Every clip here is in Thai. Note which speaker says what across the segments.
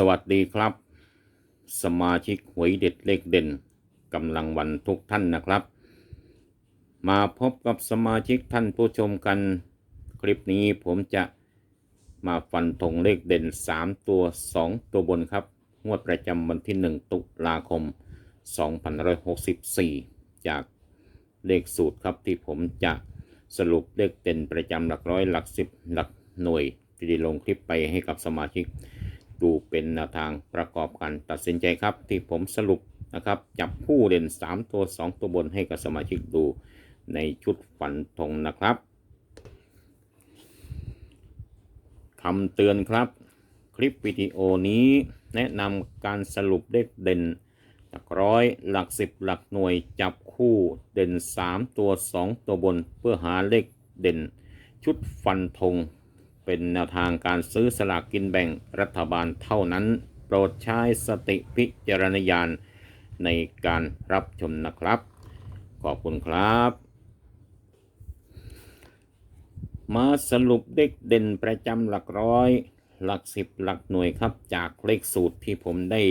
Speaker 1: สวัสดีครับ สมาชิกหวยเด็ดเลขเด่นกำลังวันทุกท่านนะครับ มาพบกับสมาชิกท่านผู้ชมกัน คลิปนี้ผมจะมาฟันธงเลขเด่น 3 ตัว 2 ตัวบนครับ งวดประจำวันที่ 1 ตุลาคม 2564 จากเลขสูตรครับที่ผมจะสรุปเลขเด่นประจำหลักร้อยหลักสิบหลักหน่วยที่ได้ลงคลิปไปให้กับสมาชิก ดูเป็นแนวทางประกอบการตัดสินใจครับ ที่ผมสรุปนะครับจับผู้เด่น 3 ตัว 2 ตัวบนให้กับสมาชิกดูในชุดฝันธงนะครับคำเตือนครับ คลิปวิดีโอนี้แนะนำการสรุปเลขเด่น หลักร้อยหลักสิบหลักหน่วยจับคู่เด่น 3 ตัว 2 ตัวบนเพื่อหาเลขเด่น ชุดฟันธง เป็นแนวทางการซื้อสลากกินแบ่งรัฐบาลเท่านั้น โปรดใช้สติพิจารณญาณในการรับชมนะครับ ขอบคุณครับ มาสรุปเด็กเด่นประจำหลักร้อย หลักสิบหลักหน่วยครับ จากเลขสูตรที่ผมได้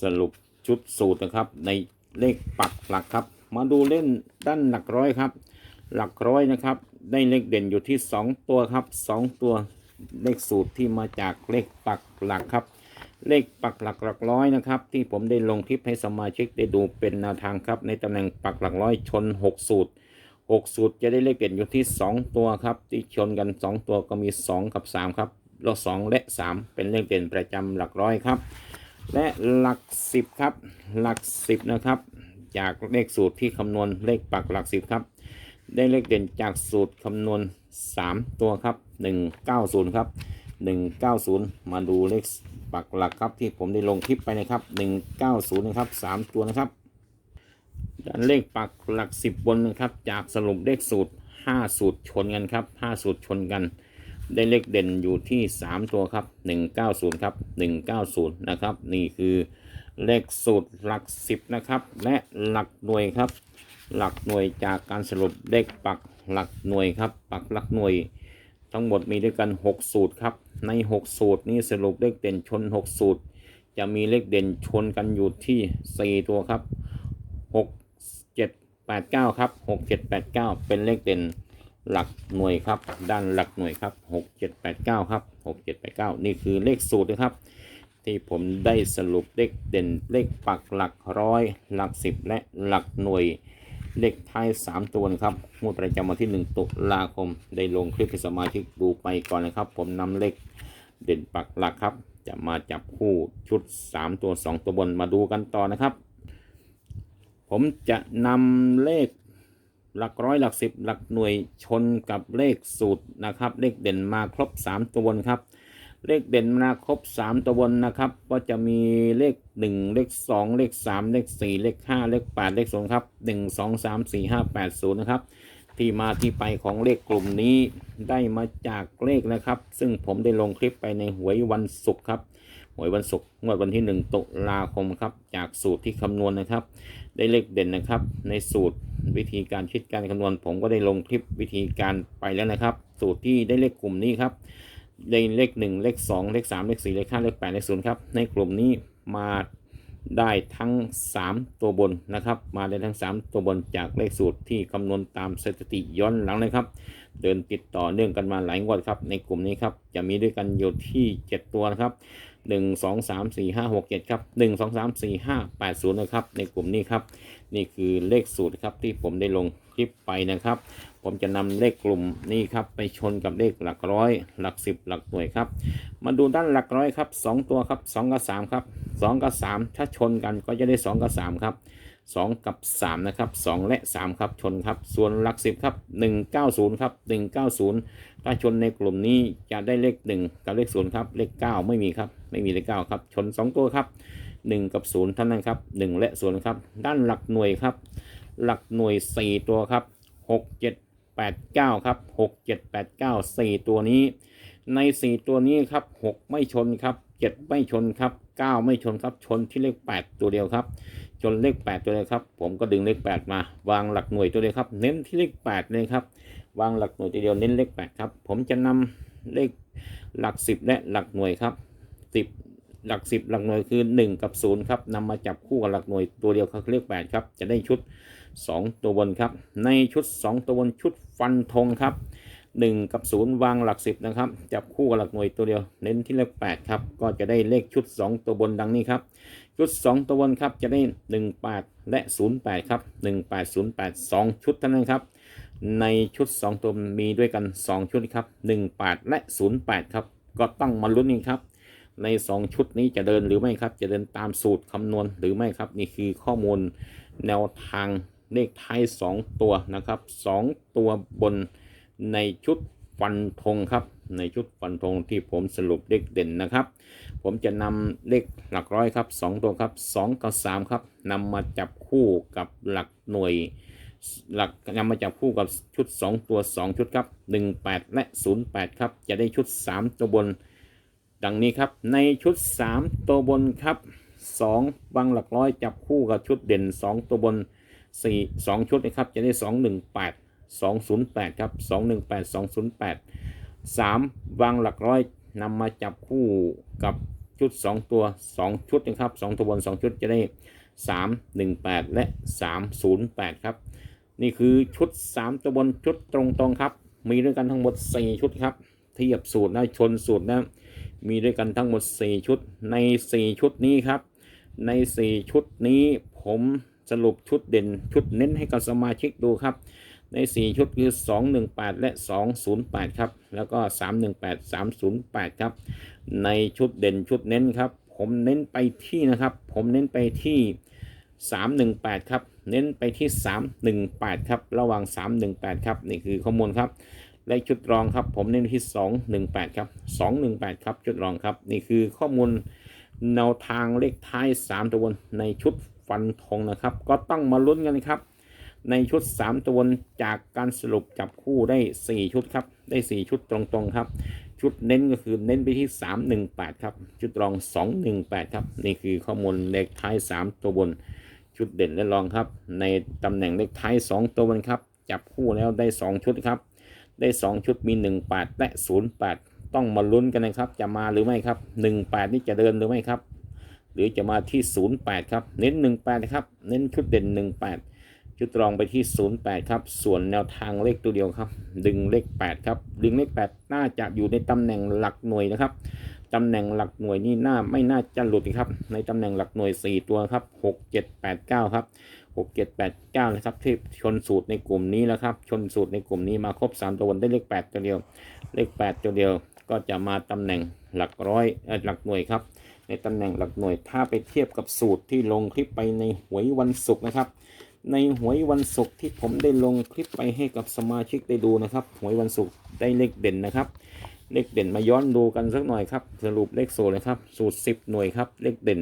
Speaker 1: สรุปชุดสูตรนะครับ ในเลขปักหลักครับ มาดูเล่นด้านหลักร้อยครับ หลักร้อยนะครับ ได้เลขเด่นอยู่ที่ 2 ตัวครับ 2 ตัวเลขสูตรที่มาจากเลขปักหลักครับ เลขปักหลักหลักร้อยนะครับ ที่ผมได้ลงคลิปให้สมาชิกได้ดูเป็นแนวทางครับ ในตำแหน่งปักหลักร้อยชน 6 สูตร 6 สูตรจะได้เลขเด่นอยู่ที่ 2 ตัวครับ ที่ชนกัน 2 ตัวก็มี 2 กับ 3 ครับแล้ว2และ 3 เป็นเลขเด่นประจำหลักร้อยครับ และหลัก 10 ครับ หลัก 10 นะครับ จากเลขสูตรที่คำนวณเลขปักหลัก 10 ครับ ได้เลขเด่นจากสูตรคำนวณ 3 ตัวครับ 190 ครับ 190 มาดูเลขปักหลักครับที่ผมได้ลงคลิปไปนะครับ 190 นะครับ 3 ตัวนะครับด้านเลขปักหลัก 10 บนนะครับ จากสรุปเลขสูตร 5 สูตรชนกันครับ 5 สูตรชนกัน ได้เลขเด่นอยู่ที่ 3 ตัวครับ 190 ครับ 190 นะครับ นี่คือเลขสูตรหลัก 10 นะครับ และหลักหน่วยครับ หลักหน่วยจากการสรุปเลขปักหลักหน่วยครับ ปักหลักหน่วย ทั้งหมดมีด้วยกัน 6 สูตรครับ ใน 6 สูตรนี้สรุปเลขเด่นชน 6 สูตร จะมีเลขเด่นชนกันอยู่ที่ 4 ตัวครับ 6 7 8 9 ครับ 6 7 8 9 เป็นเลขเด่นหลักหน่วยครับ ด้านหลักหน่วยครับ 6 7 8 9 ครับ 6 7 8 9 นี่คือเลขสูตรนะครับ ที่ผมได้สรุปเลขเด่นเลขปักหลักร้อย หลักสิบและหลักหน่วย เลขท้าย 3 ตัวนะครับงวดประจำวันที่ 1 ตุลาคม ได้ลงคลิปให้สมาชิกดูไปก่อนนะครับ ผมนำเลขเด่นปักหลักครับ จะมาจับคู่ชุด 3 ตัว 2 ตัวบนมาดูกันต่อนะครับ ผมจะนำเลขหลักร้อยหลักสิบหลักหน่วยชนกับเลขสูตรนะครับ เลขเด่นมาครบ 3 ตัวบนครับ เลขเด่นมาครบ3ตัวบนนะครับ ก็จะมีเลข1เลข2เลข3เลข4เลข5เลข8เลข0ครับ1 2 3 4 5 8 0นะครับ ที่มาที่ไปของเลขกลุ่มนี้ได้มาจากเลขนะครับ ซึ่งผมได้ลงคลิปไปในหวยวันศุกร์ครับหวยวันศุกร์งวดวันที่ 1 ตุลาคมครับ จากสูตรที่คำนวณนะครับ ได้เลขเด่นนะครับ ในสูตรวิธีการคิดการคำนวณ ผมก็ได้ลงคลิปวิธีการไปแล้วนะครับ สูตรที่ได้เลขกลุ่มนี้ครับ ได้เลข1เลข2เลข3เลข4เลข5เลข8เลข0ครับ ในกลุ่มนี้มาได้ทั้ง 3 ตัวบนนะครับ มาได้ทั้ง 3 ตัวบนจากเลขสูตรที่คำนวณตามสถิติย้อนหลังนะครับ เดินติดต่อเนื่องกันมาหลายงวดครับ ในกลุ่มนี้ครับจะมีด้วยกันอยู่ที่ 7 ตัวนะครับ 1 2 3 4 5 6 7 ครับ 1 2 3 4 5 8 0 นะครับ ในกลุ่มนี้ครับ นี่คือเลขสูตรครับที่ผมได้ลงคลิปไปนะครับ ผมจะนำเลขกลุ่มนี้ครับไปชนกับเลขหลักร้อย หลักสิบหลักหน่วยครับ มาดูด้านหลักร้อยครับสองตัวครับสองกับสามครับสองกับสามถ้าชนกันก็จะได้สองกับสามครับสองกับสามนะครับสองและสามครับชนครับ ส่วนหลักสิบครับหนึ่งเก้าศูนย์ครับหนึ่งเก้าศูนย์ถ้าชนในกลุ่มนี้จะได้เลขหนึ่งกับเลขศูนย์ครับเลขเก้าไม่มีครับไม่มีเลขเก้าครับชนสองตัวครับ1 กับ0เท่านั้นครับ1และ0ครับด้านหลักหน่วยครับ หลักหน่วย 4 ตัวครับ 6 7 8 9 ครับ 6 7 8 9 4 ตัวนี้ ใน 4 ตัวนี้ครับ 6 ไม่ชนครับ 7 ไม่ชนครับ 9 ไม่ชนครับ ชนที่เลข 8 ตัวเดียวครับชนเลข 8 ตัวเดียวครับ ผมก็ดึงเลข 8 มา วางหลักหน่วยตัวเดียวครับ เน้นที่เลข 8 เลยครับ วางหลักหน่วยตัวเดียว เน้นเลข 8 ครับ ผมจะนำเลขหลัก 10 และหลักหน่วยครับ 10หลักสิบหลักหน่วยคือ 1 กับ 0 ครับนำมาจับคู่กับหลักหน่วยตัวเดียวเขาเรียก8ครับ จะได้ชุด 2 ตัวบนครับ ในชุด 2 ตัวบนชุดฟันธงครับ 1 กับ 0 วางหลักสิบนะครับ จับคู่กับหลักหน่วยตัวเดียว เน้นที่เลข8ครับ ก็จะได้เลขชุด 2 ตัวบนดังนี้ครับ ชุด 2 ตัวบนครับ จะได้ 1 8 และ 0 8 ครับ 1 8 0 8 2 ชุดเท่านั้นครับ ในชุด 2 ตัวมีด้วยกัน 2 ชุดครับ 1 8 และ 0 8 ครับ ก็ต้องมาลุ้นกันครับใน 2 ชุดนี้จะเดินหรือไม่ครับ จะเดินตามสูตรคำนวณหรือไม่ครับ นี่คือข้อมูลแนวทาง เลขท้าย 2 ตัวนะครับ 2 ตัวบนในชุดฟันธงครับ ในชุดฟันธงที่ผมสรุปเลขเด่นนะครับ ผมจะนำเลขหลักร้อยครับ 2 ตัวครับ2กับ3ครับนำมาจับคู่กับหลักหน่วยหลักนำมาจับคู่กับชุด 2 ตัว 2 ชุดครับ 18 และ 08 ครับ จะได้ชุด 3 ตัวบน ดังนี้ครับ ในชุด 3 ตัวบนครับ 2บางหลักร้อยจับคู่กับชุดเด่น 2 ตัวบน 4 2ชุดนะครับ จะได้218 208ครับ218 208 3วางหลักร้อยนำมาจับคู่กับชุด2ตัว2ชุดนะครับ2ตัวบน2ชุดจะได้318และ308ครับนี่คือชุด3ตัวบนชุดตรงๆครับ มีด้วยกันทั้งหมด4ชุดครับเทียบสูตรนะชนสูตรนะมีด้วยกันทั้งหมด 4 ชุดใน 4 ชุดนี้ครับ ใน 4 ชุดนี้ผม สรุปชุดเด่นชุดเน้นให้กับสมาชิกดูครับ ใน 4 ชุดคือ 218 และ 208 ครับ แล้วก็ 318 308 ครับ ในชุดเด่นชุดเน้นครับ ผมเน้นไปที่นะครับ ผมเน้นไปที่ 318 ครับ เน้นไปที่ 318 ครับ ระหว่าง 318 ครับ นี่คือข้อมูลครับและชุดรองครับผมเน้นที่ 218 ครับ 218 ครับ ชุดรองครับ นี่คือข้อมูลแนวทางเลขท้าย 3 ตัวบนในชุด ฟันธงนะครับ ก็ต้องมาลุ้นกันครับ ในชุด 3 ตัวจากการสรุปจับคู่ได้ 4 ชุดครับ ได้ 4 ชุดตรงๆครับ ชุดเน้นก็คือเน้นไปที่ 318 ครับ ชุดรอง 218 ครับ นี่คือข้อมูลเลขท้าย 3 ตัวบน ชุดเด่นและรองครับ ในตำแหน่งเลขท้าย 2 ตัวบนครับ จับคู่แล้วได้ 2 ชุดครับ ได้ 2 ชุดมี 18 และ 08 ต้องมาลุ้นกันนะครับ จะมาหรือไม่ครับ 18 นี่จะเดินหรือไม่ครับ หรือจะมาที่ 08 ครับ เน้น 18 นะครับ เน้นชุดเด่น 18 ชุดรองไปที่ 08 ครับ ส่วนแนวทางเลขตัวเดียวครับ ดึงเลข 8 ครับ ดึงเลข 8 น่าจะอยู่ในตำแหน่งหลักหน่วยนะครับตำแหน่งหลักหน่วยนี่น่าไม่น่าจะหลุดครับ ในตำแหน่งหลักหน่วย 4 ตัวครับ 6 7 8 9 ครับ 6 7 8 9 นะครับที่ชนสูตรในกลุ่มนี้แล้วครับ ชนสูตรในกลุ่มนี้มาครบ 3 ตัวบนได้เลข 8 ตัวเดียว เลข 8 ตัวเดียวก็จะมาตำแหน่งหลักร้อยหลักหน่วยครับ ในตำแหน่งหลักหน่วยถ้าไปเทียบกับสูตรที่ลงคลิปไปในหวยวันศุกร์นะครับ ในหวยวันศุกร์ที่ผมได้ลงคลิปไปให้กับสมาชิกได้ดูนะครับ หวยวันศุกร์ได้เลขเด่นนะครับ เลขเด่นมาย้อนดูกันสักหน่อยครับ สรุปเลขสูตรเลยครับ สูตร 10 หน่วยครับ เลขเด่น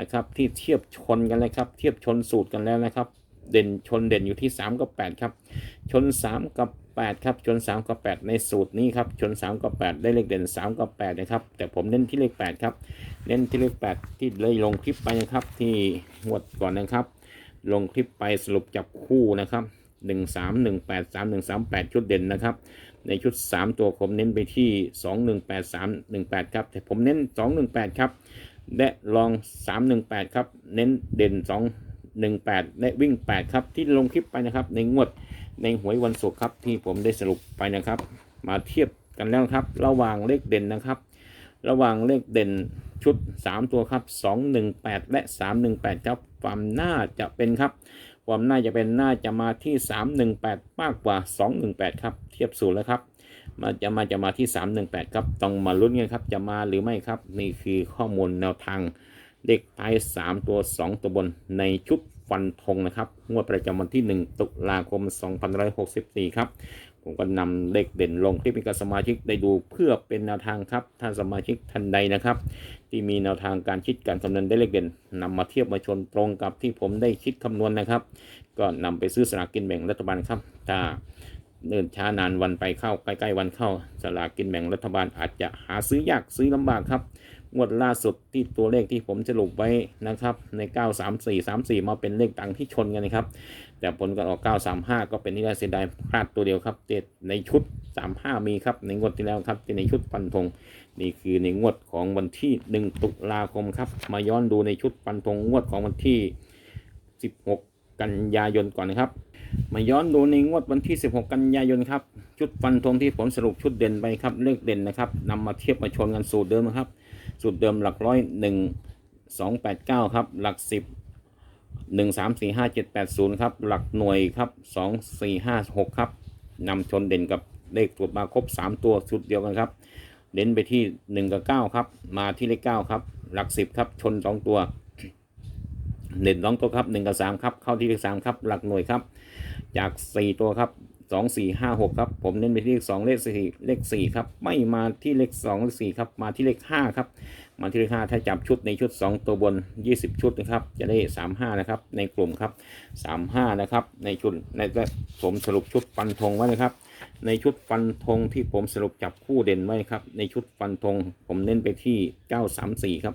Speaker 1: นะครับที่เทียบชนกันเลยครับ เทียบชนสูตรกันแล้วนะครับ เด่นชนเด่นอยู่ที่ 3 กับ 8 ครับ ชน 3 กับ 8 ครับ ชน 3 กับ 8 ในสูตรนี้ครับ ชน 3 กับ 8 ได้เลขเด่น 3 กับ 8 นะครับ แต่ผมเน้นที่เลข 8 ครับ เน้นที่เลข 8 ที่เลยลงคลิปไปนะครับ ที่งวดก่อนนะครับ ลงคลิปไปสรุปจับคู่นะครับ1 3 1 8 3 1 3 8 ชุดเด่นนะครับ ในชุด 3 ตัวผมเน้นไปที่ 2 1 8 3 1 8 ครับ แต่ผมเน้น 2 1 8 ครับ และลอง 3 1 8 ครับ เน้นเด่น 2 1 8 และวิ่ง 8 ครับ ที่ลงคลิปไปนะครับ ในงวด ในหวยวันศุกร์ครับที่ผมได้สรุปไปนะครับ มาเทียบกันแล้วครับ ระหว่างเลขเด่นนะครับ ระหว่างเลขเด่นชุด 3 ตัวครับ 218 และ 318 ครับ ความน่าจะเป็นครับ ความน่าจะเป็นน่าจะมาที่ 318 มากกว่า 218 ครับ เทียบสูตรแล้วครับมาจะมาจะมาที่ 318 ครับ ต้องมาลุ้นกันครับ จะมาหรือไม่ครับ นี่คือข้อมูลแนวทางเลขท้าย 3 ตัว 2 ตัวบนในชุด ฟันธงนะครับงวดประจำวันที่ 1 ตุลาคม 2564 ครับ ผมก็นำเลขเด่นลงคลิปให้กับสมาชิกได้ดูเพื่อเป็นแนวทางครับถ้าสมาชิกท่านใดนะครับ ที่มีแนวทางการคิดการคำนวณได้เลขเด่นนำมาเทียบมาชนตรงกับที่ผมได้คิดคำนวณนะครับ ก็นำไปซื้อสลากกินแบ่งรัฐบาลครับถ้าเนิ่นช้านานวันไปเข้าใกล้ๆวันเข้าสลากกินแบ่งรัฐบาลอาจจะหาซื้อยากซื้อลำบากครับ งวดล่าสุดที่ตัวเลขที่ผมสรุปไว้นะครับใน 934 34 มาเป็นเลขตังที่ชนกันนะครับ แต่ผลการออก 935 ก็เป็นที่น่าเสียดายพลาดตัวเดียวครับเจ็ดในชุด 35 มีครับในงวดที่แล้วครับที่ในชุดฟันธงนี่คือในงวดของวันที่ 1 ตุลาคมครับ มาย้อนดูในชุดฟันธงงวดของวันที่ 16กันยายนก่อนนะครับ มาย้อนดูในงวดวันที่ 16 กันยายนครับ ชุดฟันธงที่ผมสรุปชุดเด่นไปครับเลขเด่นนะครับนำมาเทียบมาชนกันสูตรเดิมครับ สูตรเดิมหลักร้อยหนึ่งสองแปดเก้าครับ หลักสิบหนึ่งสามสี่ห้าเจ็ดแปดศูนย์ครับ หลักหน่วยครับสองสี่ห้าหกครับนำชนเด่นกับเลขตรวมาครบสามตัวชุดเดียวกันครับ เด่นไปที่หนึ่งกับเก้าครับ มาที่เลขเก้าครับ หลักสิบครับ ชนสองตัวเด่นสองตัวครับหนึ่งกับสามครับ เข้าที่เลขสามครับ หลักหน่วยครับ จากสี่ตัวครับ สองสี่ห้าหกครับ ผมเน้นไปที่เลขสองเลขสี่เลขสี่ครับ ไม่มาที่เลขสองเลขสี่ครับ มาที่เลขห้าครับ มาที่เลขห้าถ้าจับชุดในชุดสองตัวบนยี่สิบชุดนะครับ จะได้สามห้านะครับ ในกลุ่มครับสามห้านะครับ ในชุดในผมสรุปชุดฟันธงไว้นะครับ ในชุดฟันธงที่ผมสรุปจับคู่เด่นไว้ครับ ในชุดฟันธงผมเน้นไปที่เก้าสามสี่ครับ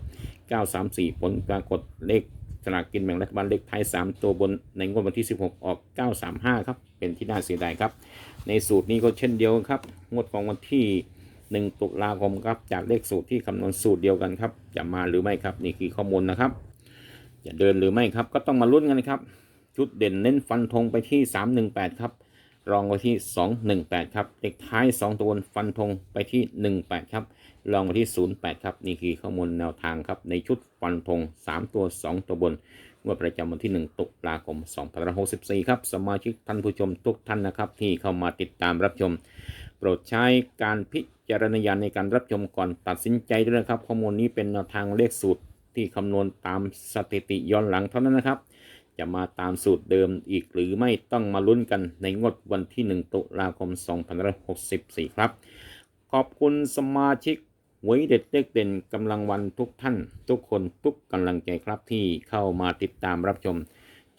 Speaker 1: เก้าสามสี่ผลปรากฏเลข สลากกินแบ่งรัฐบาลเลขท้าย 3 ตัวบนในงวดวันที่ 16 ออก 935 ครับ เป็นที่น่าเสียดายครับ ในสูตรนี้ก็เช่นเดียวกันครับ งวดของวันที่ 1 ตุลาคมครับ จากเลขสูตรที่คำนวณสูตรเดียวกันครับ จะมาหรือไม่ครับ นี่คือข้อมูลนะครับ จะเดินหรือไม่ครับ ก็ต้องมาลุ้นกันนะครับ ชุดเด่นเน้นฟันธงไปที่ 318 ครับ รองไปที่ 218 ครับเลขท้าย 2 ตัวบนฟันธงไปที่ 18 ครับลองไปที่ 08 ครับ นี่คือข้อมูลแนวทางครับ ในชุดฟันธง 3 ตัว 2 ตัวบนงวดประจำวันที่ 1 ตุลาคม2564 ครับ สมาชิกท่านผู้ชมทุกท่านนะครับ ที่เข้ามาติดตามรับชม โปรดใช้การพิจารณญาณในการรับชมก่อนตัดสินใจด้วยนะครับ ข้อมูลนี้เป็นแนวทางเลขสูตรที่คำนวณตามสถิติย้อนหลังเท่านั้นนะครับ จะมาตามสูตรเดิมอีกหรือไม่ต้องมาลุ้นกันในงวดวันที่ 1 ตุลาคม 2564 ครับ ขอบคุณสมาชิกหวยเด็ดเลขเด่นกำลังวันทุกท่าน ทุกคนทุกกำลังใจครับที่เข้ามาติดตามรับชม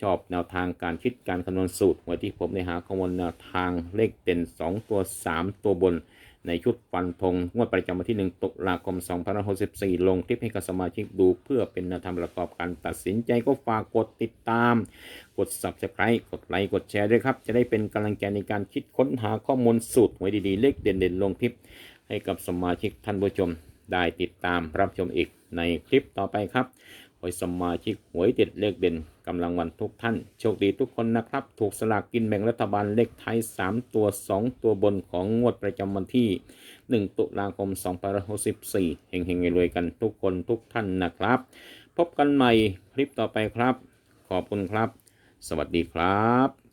Speaker 1: ชอบแนวทางการคิดการคำนวณสูตรหวยที่ผมได้หาข้อมูลแนวทางเลขเด่น 2 ตัว 3 ตัวบน ในชุดฟันธงงวดประจำวันที่ 1 ตุลาคม 2564 ลงคลิปให้กับสมาชิกดูเพื่อเป็นแนวทางประกอบการตัดสินใจก็ฝากกดติดตาม กด subscribe กดไลค์กดแชร์ด้วยครับ จะได้เป็นกำลังใจในการคิดค้นหาข้อมูลสูตรหวยดีๆ เลขเด่นๆ ลงคลิปให้กับสมาชิกท่านผู้ชมได้ติดตามรับชมอีกในคลิปต่อไปครับ ขอให้สมาชิกหวยเด็ดเลขเด่นกำลังวันทุกท่าน โชคดีทุกคนนะครับ ถูกสลากกินแบ่งรัฐบาลเลขไทย 3 ตัว 2 ตัวบนของงวดประจำวันที่ 1 ตุลาคม2564เฮงๆรวยกันทุกคนทุกท่านนะครับ พบกันใหม่คลิปต่อไปครับ ขอบคุณครับ สวัสดีครับ